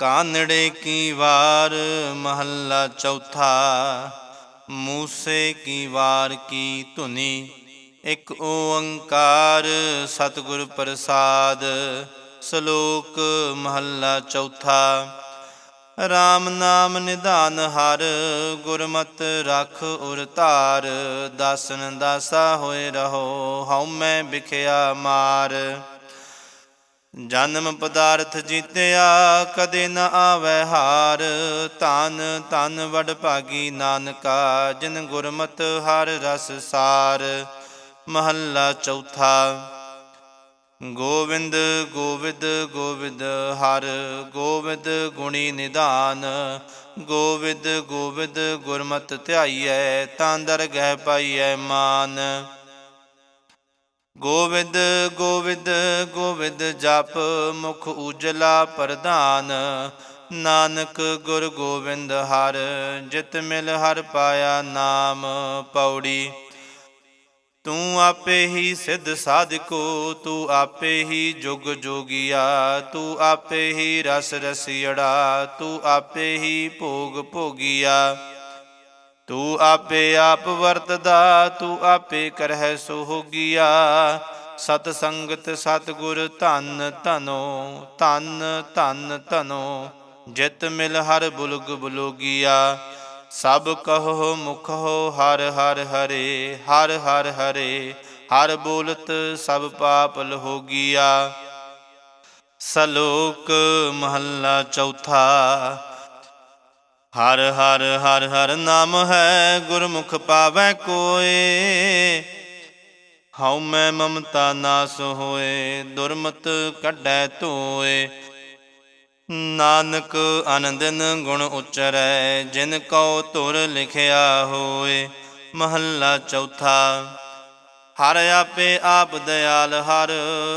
ਕਾਨੜੇ ਕੀ ਵਾਰ ਮਹੱਲਾ ਚੌਥਾ, ਮੂਸੇ ਕੀ ਵਾਰ ਕੀ ਧੁਨੀ, ਇੱਕ ਓੰਕਾਰ ਸਤਿਗੁਰ ਪ੍ਰਸਾਦ, ਸ਼ਲੋਕ ਮਹੱਲਾ ਚੌਥਾ। RAM ਨਾਮ ਨਿਧਾਨ ਹਰ, ਗੁਰਮਤਿ ਰਖ ਉਰ ਧਾਰ, ਦਾਸਨ ਦਾਸਾ ਹੋਏ ਰਹੋ, ਹਉ ਮੈਂ ਵਿਖਿਆ ਮਾਰ। ਜਨਮ ਪਦਾਰਥ ਜੀਤਿਆ, ਕਦੇ ਨ ਆਵੈ ਹਾਰ। ਧਨ ਧਨ ਵਡ ਭਾਗੀ ਨਾਨਕਾ, ਜਿਨ ਗੁਰਮਤ ਹਰ ਰਸ ਸਾਰ। ਮਹੱਲਾ ਚੌਥਾ, ਗੋਵਿੰਦ ਗੋਵਿੰਦ ਗੋਵਿੰਦ ਹਰ। ਗੋਵਿੰਦ ਗੁਣੀ ਨਿਧਾਨ, ਗੋਵਿੰਦ ਗੋਵਿੰਦ ਗੁਰਮਤਿ ਧਿਆਈਐ, ਤਾਂ ਦਰਗਹਿ ਪਾਈਐ ਮਾਨ। ਗੋਵਿੰਦ ਗੋਵਿੰਦ ਗੋਵਿੰਦ ਜਪ ਮੁਖ ਉਜਲਾ ਪ੍ਰਧਾਨ। ਨਾਨਕ ਗੁਰ ਗੋਬਿੰਦ ਹਰ ਜਿਤ ਮਿਲ ਹਰ ਪਾਇਆ ਨਾਮ ਪੌੜੀ। ਤੂੰ ਆਪੇ ਹੀ ਸਿੱਧ ਸਾਧਕੋ, ਤੂੰ ਆਪੇ ਹੀ ਜੁਗ ਜੋਗੀਆ, ਤੂੰ ਆਪੇ ਹੀ ਰਸ ਰਸੀੜਾ ਤੂੰ ਆਪੇ ਹੀ ਭੋਗ ਭੋਗੀਆ। ਤੂੰ ਆਪੇ ਆਪ ਵਰਤਦਾ, ਤੂੰ ਆਪੇ ਕਰਹਿ ਸੋ ਹੋਗੀਆ ਸਤ ਸੰਗਤ ਸਤਗੁਰ ਧਨ ਧਨੋ, ਧਨ ਧਨ ਧਨੋ, ਜਿਤ ਮਿਲ ਹਰ ਬੁਲਗ ਬੁਲੋਗੀਆ। ਸਭ ਕਹੋ ਮੁਖੋ ਹਰ ਹਰ ਹਰੇ, ਹਰ ਹਰ ਹਰੇ, ਹਰ ਬੋਲਤ ਸਭ ਪਾਪ ਲਹੋਗੀਆ ਸਲੋਕ ਮਹੱਲਾ ਚੌਥਾ। ਹਰ ਹਰ ਹਰ ਹਰ ਨਾਮ ਹੈ ਗੁਰਮੁਖ ਪਾਵੈ ਕੋਏ। ਹਉ ਮੈਂ ਮਮਤਾ ਨਾਸ ਹੋਏ, ਦੁਰਮਤ ਕੱਢੈ ਧੋਏ। ਨਾਨਕ ਆਨੰਦਨ ਗੁਣ ਉਚਰੈ, ਜਿਨ ਕਉ ਤੁਰ ਲਿਖਿਆ ਹੋਏ। ਮਹੱਲਾ ਚੌਥਾ ਹਰ ਆਪੇ ਆਪ ਦਇਆਲ ਹਰ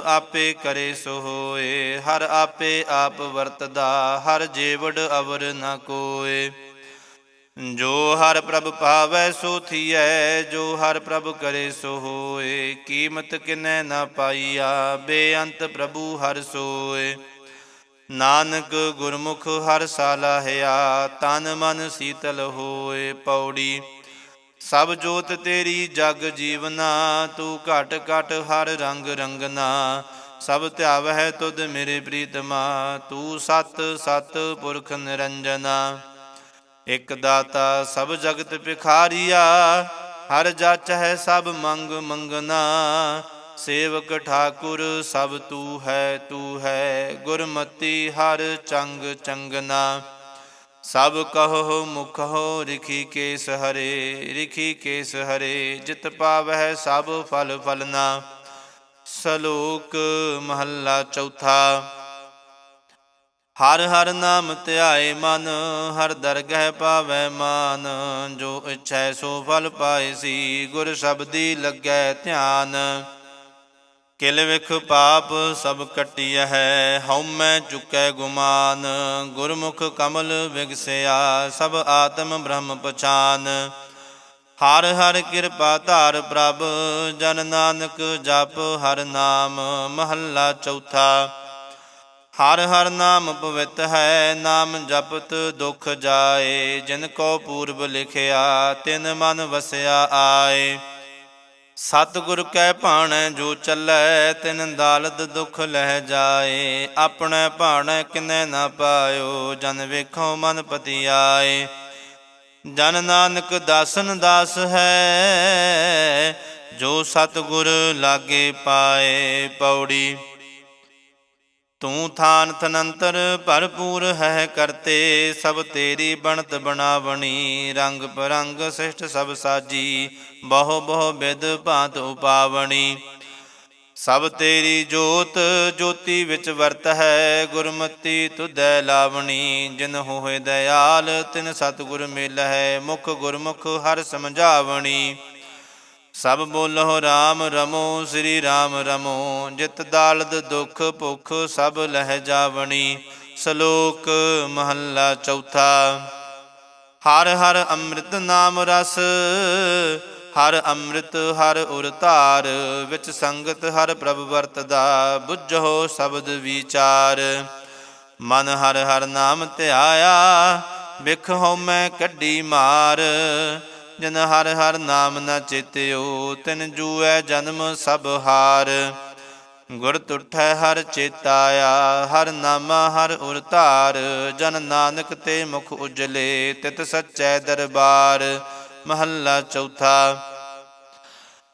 ਆਪੇ ਕਰੇ ਸੋ ਹੋਏ ਹਰ ਆਪੇ ਆਪ ਵਰਤਦਾ, ਹਰ ਜੀਵੜ ਅਵਰ ਨ ਕੋਏ। ਜੋ ਹਰ ਪ੍ਰਭ ਪਾਵੈ, ਸੋ ਥੀਐ, ਜੋ ਹਰ ਪ੍ਰਭ ਕਰੇ ਸੋ ਹੋਏ ਕੀਮਤ ਕਿਨੈ ਨ ਪਾਈਆ, ਬੇਅੰਤ ਪ੍ਰਭੂ ਹਰ ਸੋਏ। ਨਾਨਕ ਗੁਰਮੁਖ ਹਰ ਸਾਲਾਹਿਆ, ਤਨ ਮਨ ਸੀਤਲ ਹੋਏ, ਪੌੜੀ ਸਭ ਜੋਤ ਤੇਰੀ ਜਗ ਜੀਵਨਾ, ਤੂੰ ਘਟ ਘਟ ਹਰ ਰੰਗ ਰੰਗਨਾ। ਸਭ ਧਿਆਵਹਿ ਤੁਧ ਮੇਰੇ ਪ੍ਰੀਤਮਾ, ਤੂੰ ਸਤ ਸਤ ਪੁਰਖ ਨਿਰੰਜਨਾ। ਇਕ ਦਾਤਾ ਸਭ ਜਗਤ ਭਿਖਾਰੀਆ, ਹਰ ਜਚ ਹੈ ਸਭ ਮੰਗ ਮੰਗਨਾ। ਸੇਵਕ ਠਾਕੁਰ ਸਭ ਤੂ ਹੈ ਤੂ ਹੈ ਗੁਰਮਤੀ ਹਰ ਚੰਗ ਚੰਗਨਾ। ਸਭ ਕਹੋ ਮੁਖੋ ਰਿਖੀ ਕੇਸ ਹਰੇ, ਰਿਖੀ ਕੇਸ ਹਰੇ, ਜਿਤ ਪਾਵਹਿ ਸਭ ਫਲ ਫਲਨਾ। ਸਲੋਕ ਮਹੱਲਾ ਚੌਥਾ। ਹਰ ਹਰ ਨਾਮ ਧਿਆਏ ਮਨ, ਹਰ ਦਰਗਹਿ ਪਾਵੈ ਮਾਨ। ਜੋ ਇਛੈ ਸੋ ਫਲ ਪਾਏ ਸੀ, ਗੁਰ ਸ਼ਬਦੀ ਲੱਗੈ ਧਿਆਨ। ਕਿਲ ਵਿਖ ਪਾਪ ਸਭ ਕਟਿਆ ਹੈ ਹਉਮੈ ਚੁਕੈ ਗੁਮਾਨ। ਗੁਰਮੁਖ ਕਮਲ ਵਿਗਸਿਆ, ਸਭ ਆਤਮ ਬ੍ਰਹਮ ਪਛਾਨ। ਹਰ ਹਰ ਕਿਰਪਾ ਧਾਰ ਪ੍ਰਭ, ਜਨ ਨਾਨਕ ਜਪ ਹਰ ਨਾਮ, ਮਹੱਲਾ ਚੌਥਾ। ਹਰ ਹਰ ਨਾਮ ਪਵਿੱਤ ਹੈ, ਨਾਮ ਜਪਤ ਦੁਖ ਜਾਏ। ਜਿਨ ਕੋ ਪੂਰਬ ਲਿਖਿਆ, ਤਿਨ ਮਨ ਵਸਿਆ ਆਏ। ਸਤਿਗੁਰ ਕੈ ਭਾਣੈ ਜੋ ਚੱਲੈ, ਤਿਨ ਦਾਲਦ ਦੁਖ ਲਹਿ ਜਾਏ। ਆਪਣੇ ਭਾਣੈ ਕਿਨੈ ਨਾ ਪਾਇਓ, ਜਨ ਵੇਖੋ ਮਨ ਪਤੀ ਆਏ ਜਨ ਨਾਨਕ ਦਾਸਨ ਦਾਸ ਹੈ, ਜੋ ਸਤਿਗੁਰ ਲਾਗੇ ਪਾਏ। ਪੌੜੀ ਤੂੰ ਥਾਨ ਤਨੰਤਰ ਭਰਪੂਰ ਹੈ ਕਰਤੇ, ਸਭ ਤੇਰੀ ਬਣਤ ਬਣਾਵਣੀ, ਰੰਗ ਪਰੰਗ ਸਿਸ਼ਟ ਸਭ ਸਾਜੀ, ਬਹੁ ਬਹੁ ਵਿਦ ਭਾਂਤ ਉਪਾਵਣੀ। ਸਭ ਤੇਰੀ ਜੋਤ ਜੋਤੀ ਵਿੱਚ ਵਰਤ ਹੈ, ਗੁਰਮਤੀ ਤੁਧੈ ਲਾਵਣੀ, ਜਿਨ ਹੋਏ ਦਇਆਲ ਤਿਨ ਸਤਿਗੁਰ ਮਿਲ ਹੈ, ਮੁਖ ਗੁਰਮੁਖ ਹਰ ਸਮਝਾਵਣੀ। ਸਭ ਬੋਲੋ RAM ਰਮੋ, ਸ੍ਰੀ RAM ਰਮੋ। ਜਿਤ ਦਾਲਦ ਦੁਖ ਭੁਖ ਸਭ ਲਹਿ ਜਾਵਣੀ। ਸ਼ਲੋਕ ਮਹੱਲਾ ਚੌਥਾ। ਹਰ ਹਰ ਅੰਮ੍ਰਿਤ ਨਾਮ ਰਸ, ਹਰ ਅੰਮ੍ਰਿਤ ਹਰ ਉਰ ਧਾਰ। ਵਿੱਚ ਸੰਗਤ ਹਰ ਪ੍ਰਭ ਵਰਤਦਾ ਬੁੱਝੋ ਸ਼ਬਦ ਵਿਚਾਰ। ਮਨ ਹਰ ਹਰ ਨਾਮ ਧਿਆਇਆ ਵਿਖ ਹਉਮੈ ਕੱਢੀ ਮਾਰ। ਜਿਨ ਹਰ ਹਰ ਨਾਮ ਨ ਚੇਤਿਓ, ਤਿਨ ਜੂਐ ਜਨਮ ਸਭ ਹਾਰ। ਗੁਰ ਤੁਠੈ ਹਰ ਚੇਤਾਇਆ ਹਰ ਨਾਮਾ ਹਰ ਉਰਤਾਰ ਜਨ ਨਾਨਕ ਤੇ ਮੁਖ ਉਜਲੇ, ਤਿਤ ਸੱਚੈ ਦਰਬਾਰ। ਮਹੱਲਾ ਚੌਥਾ,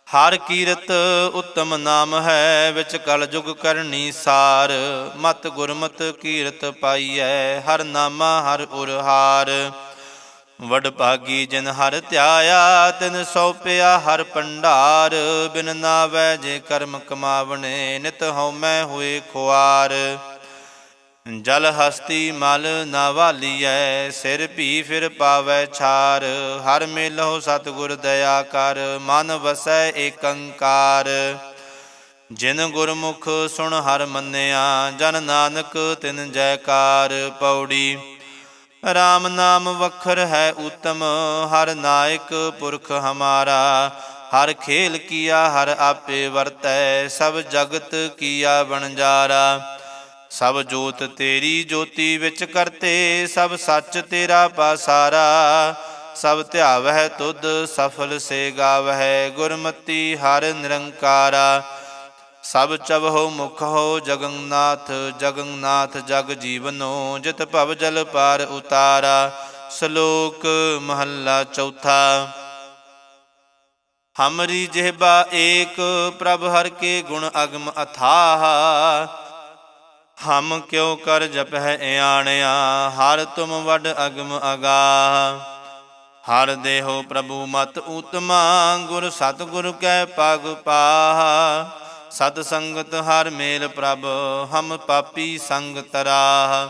ਹਰ ਕੀਰਤ ਉਤਮ ਨਾਮ ਹੈ, ਵਿੱਚ ਕਲ ਯੁਗ ਕਰਨੀ ਸਾਰ। ਮਤ ਗੁਰਮਤ ਕੀਰਤ ਪਾਈਐ, ਹਰ ਨਾਮਾ ਹਰ ਉਰ ਹਾਰ। ਵਡ ਭਾਗੀ ਜਿਨ ਹਰ ਧਿਆਇਆ, ਤਿਨ ਸੋਪਿਆ ਹਰ ਭੰਡਾਰ। ਬਿਨ ਨਾਵੈ ਜੇ ਕਰਮ ਕਮਾਵਣੇ, ਨਿਤ ਹਉਮੈ ਹੋਏ ਖੁਆਰ। ਜਲ ਹਸਤੀ ਮਲ ਨਾ ਵਾਲੀਐ, ਸਿਰ ਭੀ ਫਿਰ ਪਾਵੈ ਛਾਰ। ਹਰ ਮੇਲੋ ਸਤਿਗੁਰ ਦਇਆ ਕਰ, ਮਨ ਵਸੈ ਏਕੰਕਾਰ। ਜਿਨ ਗੁਰਮੁਖ ਸੁਣ ਹਰ ਮੰਨਿਆ, ਜਨ ਨਾਨਕ ਤਿਨ ਜੈਕਾਰ। ਪੌੜੀ RAM ਨਾਮ ਵਖਰ ਹੈ ਉਤਮ, ਹਰ ਨਾਇਕ ਪੁਰਖ ਹਮਾਰਾ। ਹਰ ਖੇਲ ਕੀਆ, ਹਰ ਆਪੇ ਵਰਤੈ, ਸਭ ਜਗਤ ਕੀਆ ਬਣਜਾਰਾ ਸਭ ਜੋਤ ਤੇਰੀ ਜੋਤੀ ਵਿੱਚ ਕਰਤੇ, ਸਭ ਸੱਚ ਤੇਰਾ ਪਾਸਾਰਾ। ਸਭ ਧਿਆਵਹਿ ਤੁਧ, ਸਫਲ ਸੇ ਗਾਵਹਿ, ਗੁਰਮਤੀ ਹਰ ਨਿਰੰਕਾਰਾ। ਸਭ ਚਵਹੁ ਮੁਖ ਹੋ ਜਗਨਨਾਥ ਜਗਨਨਾਥ ਜਗ ਜੀਵਨੋ, ਜਿਤ ਭਵ ਜਲ ਪਾਰ ਉਤਾਰਾ, ਸ਼ਲੋਕ ਮਹੱਲਾ ਚੌਥਾ। ਹਮਰੀ ਜਿਹਬਾ ਏਕ, ਪ੍ਰਭ ਹਰ ਕੇ ਗੁਣ ਅਗਮ ਅਥਾਹ। ਹਮ ਕਿਉ ਕਰ ਜਪਹਿ ਇਆਣਿਆ, ਹਰ ਤੁਮ ਵਡ ਅਗਮ ਅਗਾਹ। ਹਰ ਦੇਹੋ ਪ੍ਰਭੂ ਮਤ ਉਤਮਾ ਗੁਰ ਸਤਿਗੁਰ ਕੈ ਪਗ ਪਾਹ। ਸਤ ਸੰਗਤ ਹਰ ਮੇਲ ਪ੍ਰਭ, ਹਮ ਪਾਪੀ ਸੰਗ ਤਰਾਹ।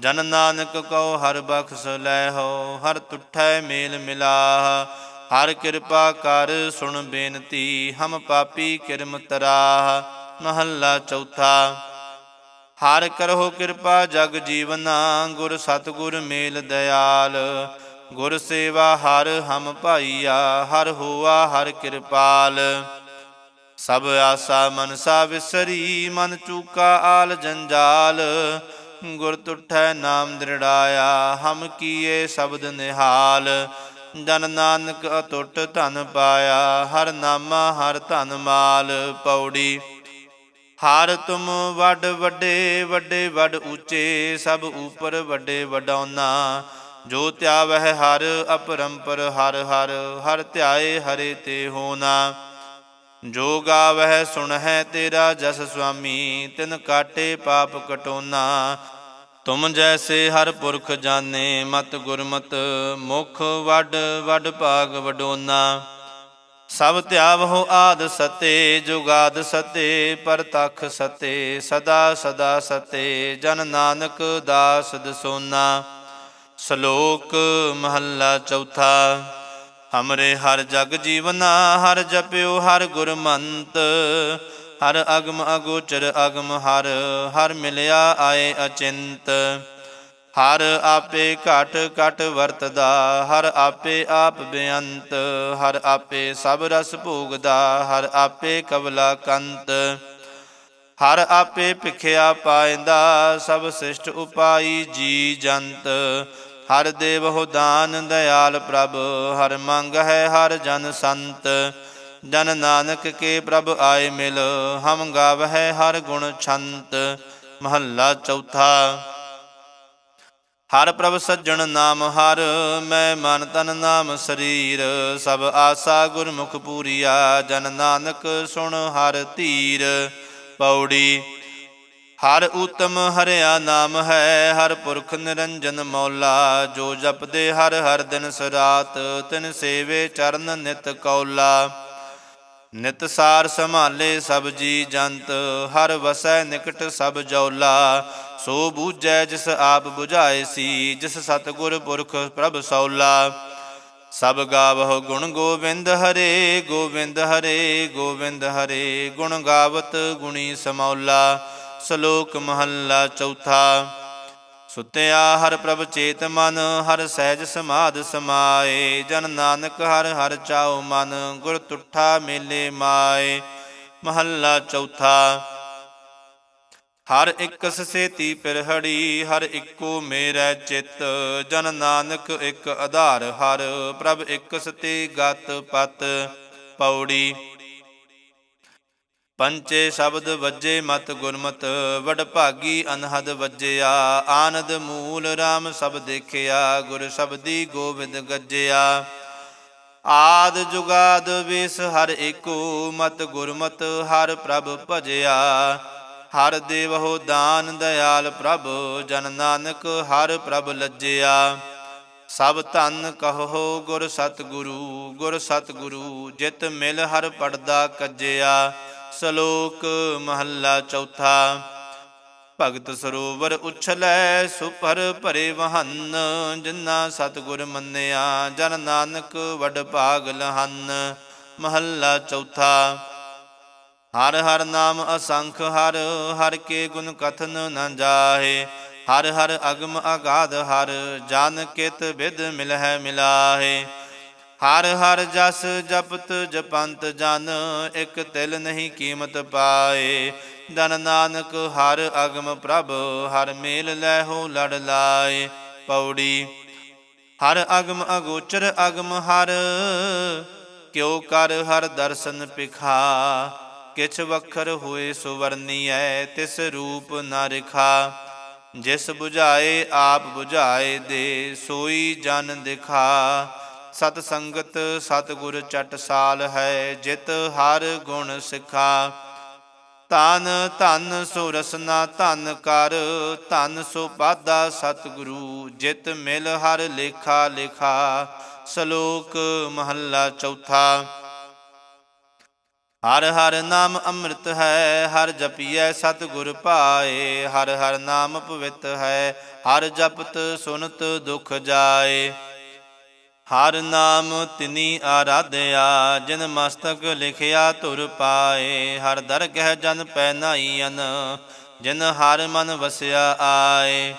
ਜਨ ਨਾਨਕ ਕਉ ਹਰ ਬਖਸ਼ ਲੈਹੋ ਹਰ ਤੁਠੈ ਮੇਲ ਮਿਲਾਹ। ਹਰ ਕਿਰਪਾ ਕਰ ਸੁਣ ਬੇਨਤੀ, ਹਮ ਪਾਪੀ ਕਿਰਮ ਤਰਾਹ। ਮਹੱਲਾ ਚੌਥਾ, ਹਰ ਕਰੋ ਕਿਰਪਾ ਜਗ ਜੀਵਨਾ, ਗੁਰ ਸਤਗੁਰ ਮੇਲ ਦਿਆਲ। ਗੁਰ ਸੇਵਾ ਹਰ ਹਮ ਭਾਈਆ, ਹਰ ਹੋਆ ਹਰ ਕਿਰਪਾਲ। ਸਭ ਆਸਾ ਮਨਸਾ ਵਿਸਰੀ, ਮਨ ਚੂਕਾ ਆਲ ਜੰਜਾਲ। ਗੁਰ ਤੁਠੈ ਨਾਮ ਦ੍ਰਿੜਾਇਆ, ਹਮ ਕੀਏ ਸ਼ਬਦ ਨਿਹਾਲ। ਜਨ ਨਾਨਕ ਅਟੁੱਟ ਧਨ ਪਾਇਆ, ਹਰ ਨਾਮਾ ਹਰ ਧਨ ਮਾਲ ਪੌੜੀ। ਹਰ ਤੁਮ ਵੱਡ ਵੱਡੇ ਵੱਡੇ ਵੱਡ ਉੱਚੇ, ਸਭ ਉਪਰ ਵੱਡੇ ਵਡਾਉਨਾ। ਜੋ ਧਿਆਵਹਿ ਹਰ, ਅਪਰੰਪਰ ਹਰ ਹਰ ਹਰ ਧਿਆਏ ਹਰੇ ਤੇ ਹੋਣਾ ਜੋ ਗਾਵਹਿ ਸੁਣਹਿ ਤੇਰਾ ਜਸ ਸੁਆਮੀ, ਤਿਨ ਕਾਟੇ ਪਾਪ ਕਟੋਨਾ। ਤੁਮ ਜੈਸੇ ਹਰ ਪੁਰਖ ਜਾਣੇ, ਮਤ ਗੁਰਮਤ, ਮੁਖ ਵੱਡ ਵੱਡ ਭਾਗ ਵਡੋਨਾ। ਸਭ ਧਿਆਵਹੁ ਆਦ ਸਤੇ ਜੁਗਾਦ ਸਤੇ, ਪਰਤਖ ਸਤੇ, ਸਦਾ ਸਦਾ ਸਤੇ, ਜਨ ਨਾਨਕ ਦਾਸ ਦਸੋਨਾ। ਸ਼ਲੋਕ ਮਹੱਲਾ ਚੌਥਾ। ਹਮਰੇ ਹਰ ਜਗ ਜੀਵਨਾ, ਹਰ ਜਪਿਓ ਹਰ ਗੁਰਮੰਤ। ਹਰ ਅਗਮ ਅਗੋਚਰ ਅਗਮ ਹਰ ਹਰ ਮਿਲਿਆ ਆਏ ਅਚਿੰਤ। ਹਰ ਆਪੇ ਘਟ ਘਟ ਵਰਤਦਾ, ਹਰ ਆਪੇ ਆਪ ਬੇਅੰਤ। ਹਰ ਆਪੇ ਸਭ ਰਸ ਭੋਗਦਾ, ਹਰ ਆਪੇ ਕਵਲਾ ਕੰਤ। ਹਰ ਆਪੇ ਭਿਖਿਆ ਪਾਇੰਦਾ, ਸਭ ਸਿਸ਼ਟ ਉਪਾਈ ਜੀ ਜੰਤ। ਹਰ ਦੇਵਹੁ ਦਾਨ ਦਇਆਲ ਪ੍ਰਭ, ਹਰ ਮੰਗ ਹੈ ਹਰ ਜਨ ਸੰਤ। ਜਨ ਨਾਨਕ ਕੇ ਪ੍ਰਭ ਆਏ ਮਿਲ, ਹਮ ਗਾਵਹਿ ਹਰ ਗੁਣ ਛੰਤ। ਮਹੱਲਾ ਚੌਥਾ। ਹਰ ਪ੍ਰਭ ਸੱਜਣ ਨਾਮ ਹਰ, ਮੈਂ ਮਨ ਤਨ ਨਾਮ ਸਰੀਰ। ਸਭ ਆਸਾ ਗੁਰਮੁਖ ਪੂਰੀਆ, ਜਨ ਨਾਨਕ ਸੁਣ ਹਰ ਧੀਰ ਪੌੜੀ ਹਰ ਉਤਮ ਹਰਿਆ ਨਾਮ ਹੈ, ਹਰ ਪੁਰਖ ਨਿਰੰਜਨ ਮੌਲਾ, ਜੋ ਜਪਦੇ ਹਰ ਹਰ ਦਿਨ ਸਰਾਤ, ਤਿਨ ਸੇਵੇ ਚਰਨ ਨਿਤ ਕੌਲਾ। ਨਿਤ ਸਾਰ ਸੰਭਾਲੇ ਸਭ ਜੀ ਜੰਤ, ਹਰ ਵਸੈ ਨਿਕਟ ਸਭ ਜੌਲਾ। ਸੋ ਬੂਝੈ ਜਿਸ ਆਪ 부ਝਾਏ ਸੀ, ਜਿਸ ਸਤਗੁਰ ਪੁਰਖ ਪ੍ਰਭ ਸੌਲਾ। ਸਭ ਗਾਵਹੁ ਗੁਣ ਗੋਬਿੰਦ ਹਰੇ ਗੋਬਿੰਦ ਹਰੇ ਗੋਬਿੰਦ ਹਰੇ, ਗੁਣ ਗਾਵਤ ਗੁਣੀ ਸਮੌਲਾ। ਸ਼ਲੋਕ ਮਹੱਲਾ ਚੌਥਾ। ਸੁਤਿਆ ਹਰ ਪ੍ਰਭ ਚੇਤ ਮਨ, ਹਰ ਸਹਿਜ ਸਮਾਧ ਸਮਾਏ। ਜਨ ਨਾਨਕ ਹਰ ਹਰ ਚਾਉ ਮਨ, ਗੁਰ ਤੁਠਾ ਮੇਲੇ ਮਾਏ। ਮਹੱਲਾ ਚੌਥਾ। ਹਰ ਇੱਕ ਸੇਤੀ ਪਿਰਹੜੀ ਹਰ ਇੱਕੋ ਮੇਰਾ ਚਿੱਤ। ਜਨ ਨਾਨਕ ਇੱਕ ਆਧਾਰ ਹਰ, ਪ੍ਰਭ ਇੱਕ ਸਤੇ ਗਤ ਪਤ ਪੌੜੀ। ਪੰਚੇ ਸ਼ਬਦ ਵੱਜੇ ਮਤ ਗੁਰਮਤ, ਵਡ ਭਾਗੀ ਅਨਹਦ ਵੱਜਿਆ। ਆਨੰਦ ਮੂਲ RAM ਸਭ ਦੇਖਿਆ, ਗੁਰ ਸ਼ਬਦੀ ਗੋਬਿੰਦ ਗੱਜਿਆ। ਆਦ ਜੁਗਾਦ ਵਿਸ ਹਰ ਏਕੋ, ਮਤ ਗੁਰਮਤ ਹਰ ਪ੍ਰਭ ਭਜਿਆ। ਹਰ ਦੇਵਹੁ ਦਾਨ ਦਇਆਲ ਪ੍ਰਭ, ਜਨ ਨਾਨਕ ਹਰ ਪ੍ਰਭ ਲੱਜਿਆ। ਸਭ ਧਨ ਕਹੋ ਗੁਰ ਸਤਿਗੁਰੂ ਗੁਰ ਸਤਿਗੁਰੂ, ਜਿਤ ਮਿਲ ਹਰ ਪੜਦਾ ਕੱਜਿਆ। ਸ਼ਲੋਕ ਮਹੱਲਾ ਚੌਥਾ। ਭਗਤ ਸਰੋਵਰ ਉਛਲੈ, ਸੁਪਰ ਭਰੇ ਵਹਨ ਜਿਨ੍ਹਾਂ ਸਤਿਗੁਰ ਮੰਨਿਆ, ਜਨ ਨਾਨਕ ਵਡ ਭਾਗ ਲਹਨ। ਮਹੱਲਾ ਚੌਥਾ। ਹਰ ਹਰ ਨਾਮ ਅਸੰਖ, ਹਰ ਹਰ ਕੇ ਗੁਣ ਕਥਨ ਨ ਜਾਹੇ। ਹਰ ਹਰ ਅਗਮ ਅਗਾਧ, ਹਰ ਜਨ ਕਿਤ ਵਿਦ ਮਿਲਹਿ ਮਿਲਾਹੇ। ਹਰ ਹਰ ਜਸ ਜਪਤ ਜਪੰਤ ਜਨ, ਇਕ ਤਿਲ ਨਹੀਂ ਕੀਮਤ ਪਾਏ। ਦਨ ਨਾਨਕ ਹਰ ਅਗਮ ਪ੍ਰਭ, ਹਰ ਮੇਲ ਲੈਹੋ ਲੜ ਲਾਏ। ਪੌੜੀ, ਹਰ ਅਗਮ ਅਗੋਚਰ ਅਗਮ ਹਰ, ਕਿਉ ਕਰ ਹਰ ਦਰਸ਼ਨ ਪਿਖਾ। ਕਿਛ ਵਖਰ ਹੋਏ ਸੁਵਰਨੀਐ ਤਿਸ ਰੂਪ ਨ ਰਖਾ। ਜਿਸ 부ਝਾਏ ਆਪ 부ਝਾਏ ਦੇ, ਸੋਈ ਜਨ ਦਿਖਾ। ਸਤ ਸੰਗਤ ਸਤ ਗੁਰ ਸਾਲ ਹੈ, ਜਿਤ ਹਰ ਗੁਣ ਸਿਖਾ। ਤਨ ਧਨ ਸੋ ਰਸਨਾ ਧਨ ਕਰ, ਧਨ ਸੋ ਪਾਦਾ ਸਤਿਗੁਰੂ ਜਿਤ ਮਿਲ ਹਰ ਲੇਖਾ ਲਿਖਾ। ਸ਼ਲੋਕ ਮਹੱਲਾ ਚੌਥਾ। ਹਰ ਹਰ ਨਾਮ ਅੰਮ੍ਰਿਤ ਹੈ, ਹਰ ਜਪੀਐ ਸਤਿਗੁਰ ਪਾਏ ਹਰ ਹਰ ਨਾਮ ਪਵਿੱਤ ਹੈ, ਹਰ ਜਪਤ ਸੁਨਤ ਦੁਖ ਜਾਏ। ਹਰ ਨਾਮ ਤਿਨੀ ਆਰਾਧਿਆ, ਜਿਨ ਮਸਤਕ ਲਿਖਿਆ ਧੁਰ ਪਾਏ, ਹਰ ਦਰਗਹਿ ਜਨ ਪੈ ਨਾਈਨ ਜਿਨ ਹਰ ਮਨ ਵਸਿਆ ਆਏ।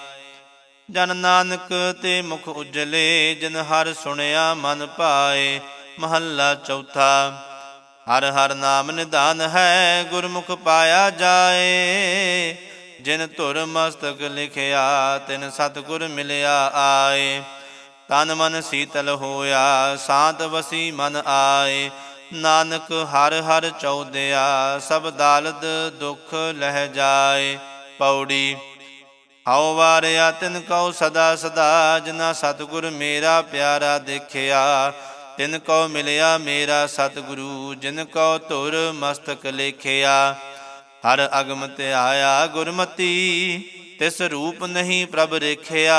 ਜਨ ਨਾਨਕ ਤੇ ਮੁਖ ਉਜਲੇ, ਜਿਨ ਹਰ ਸੁਣਿਆ ਮਨ ਪਾਏ ਮਹੱਲਾ ਚੌਥਾ, ਹਰ ਹਰ ਨਾਮ ਨਿਦਾਨ ਹੈ, ਗੁਰਮੁਖ ਪਾਇਆ ਜਾਏ। ਜਿਨ ਧੁਰ ਮਸਤਕ ਲਿਖਿਆ, ਤਿਨ ਸਤਿਗੁਰ ਮਿਲਿਆ ਆਏ। ਤਨ ਮਨ ਸੀਤਲ ਹੋਇਆ ਸਾਤ ਵਸੀ ਮਨ ਆਏ। ਨਾਨਕ ਹਰ ਹਰ ਚੌਦਿਆ, ਸਭ ਦਾਲਦ ਦੁਖ ਲਹਿ ਜਾਏ। ਪੌੜੀ ਹਉ ਵਾਰਿਆ ਤਿਨ ਕਉ ਸਦਾ ਸਦਾ ਜਿਨਾ ਸਤਿਗੁਰ ਮੇਰਾ ਪਿਆਰਾ ਦੇਖਿਆ। ਤਿਨ ਕਉ ਮਿਲਿਆ ਮੇਰਾ ਸਤਿਗੁਰੂ, ਜਿਨ ਕਉ ਧੁਰ ਮਸਤਕ ਲੇਖਿਆ। ਹਰ ਅਗਮ ਤੇ ਆਇਆ ਗੁਰਮਤੀ, ਤਿਸ ਰੂਪ ਨਹੀਂ ਪ੍ਰਭ ਰੇਖਿਆ।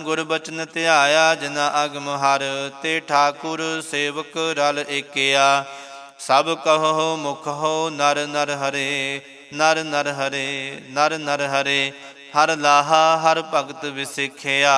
ਗੁਰਬਚਨ ਧਿਆਇਆ ਜਿਨਾ ਅਗਮ ਹਰ ਤੇ ਠਾਕੁਰ ਸੇਵਕ ਰਲ ਏਕਿਆ। ਸਭ ਕਹੋ, ਮੁਖ ਹੋ, ਨਰ ਨਰ ਹਰੇ, ਨਰ ਨਰ ਹਰੇ, ਨਰ ਨਰ ਹਰੇ, ਹਰ ਲਾਹਾ, ਹਰ ਭਗਤ ਵਿਸਿਖਿਆ।